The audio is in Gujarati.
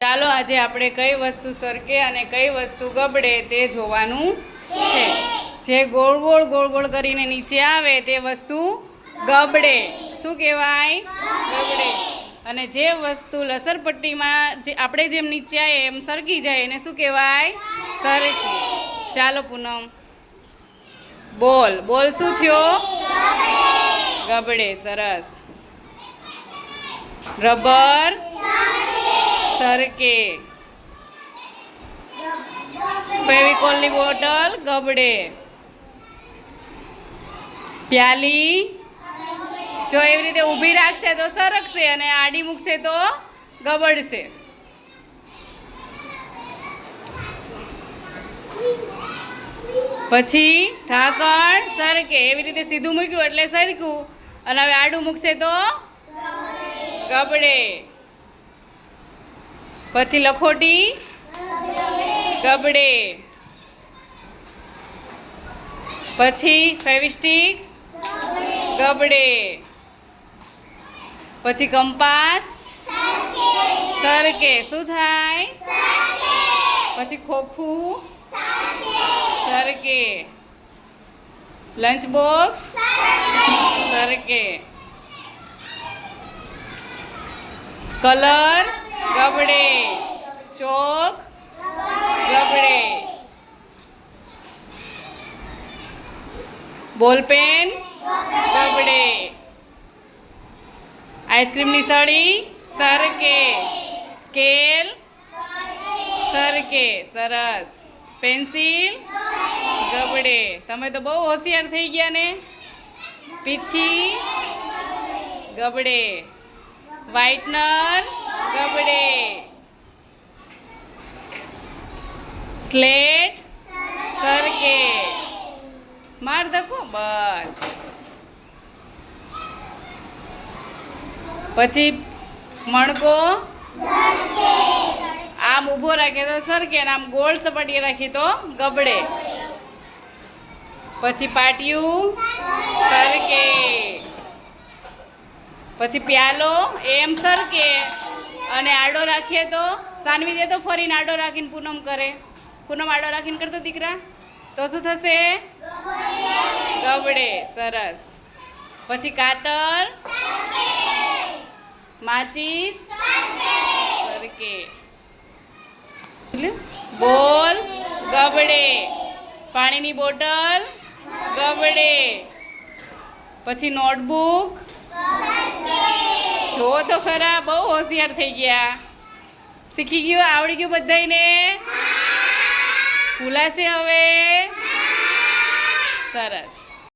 ચાલો આજે આપણે કઈ વસ્તુ સરકે અને કઈ વસ્તુ ગબડે તે જોવાનું છે. જે ગોળ ગોળ ગોળ ગોળ કરીને નીચે આવે તે વસ્તુ ગબડે. શું કહેવાય? ગબડે. અને જે વસ્તુ લસરપટ્ટીમાં જે આપણે જેમ નીચે આવે એમ સરકી જાય એને શું કહેવાય? સરકી. ચાલો પૂનમ. બોલ. બોલ શું થયો? ગબડે. સરસ. રબર. સરકે ફેવિકોલની બોટલ, ગબડે. પ્યાલી. જો એવી રીતે ઊભી રાખશે તો સરકશે અને આડી મૂકશે તો ગબડશે. પછી ઢાંકણ સરકે. એવી રીતે સીધું મૂક્યું એટલે સરક્યું. અને હવે આડું મૂકશે તો ગબડે. પછી લખોટી? ગબડે. પછી ફેવિસ્ટિક? ગબડે. પછી કંપાસ? સરકે. શું થાય? પછી ખોખું? સરકે. Lunch box? સરકે. કલર? ગબડે. ચોક. ગબડે. બોલપેન. ગબડે. આઈસ્ક્રીમની સળી. સરકે. સ્કેલ. સરકે. સરસ. પેન્સિલ. ગબડે. તમે તો બહુ હોશિયાર થઈ ગયા ને. પીછી. ગબડે. વ્હાઇટનર. ગબડે. સ્લેટ સરકે માર દખો બસ. પછી મણકો આમ ઊભો રાખે તો સરકે આમ ગોળ સપાટી રાખી તો ગબડે. પછી પાટિયું સરકે પછી પ્યાલો એમ સરકે અને આડો રાખીએ તો, સાનવી દે તો ફરીને આડો રાખીને પૂનમ કરે. પૂનમ આડો રાખીને કરતો દીકરા? તો શું થશે? ગબડે, સરસ. પછી કાતર? માચીસ? સરકે. બોલ? ગબડે. પાણીની બોટલ? ગબડે. પછી નોટબુક? જો તો ખરા બહુ હોશિયાર થઈ ગયા. શીખી ગયું આવડી ગયું બધાને ભૂલાશે હવે? સરસ.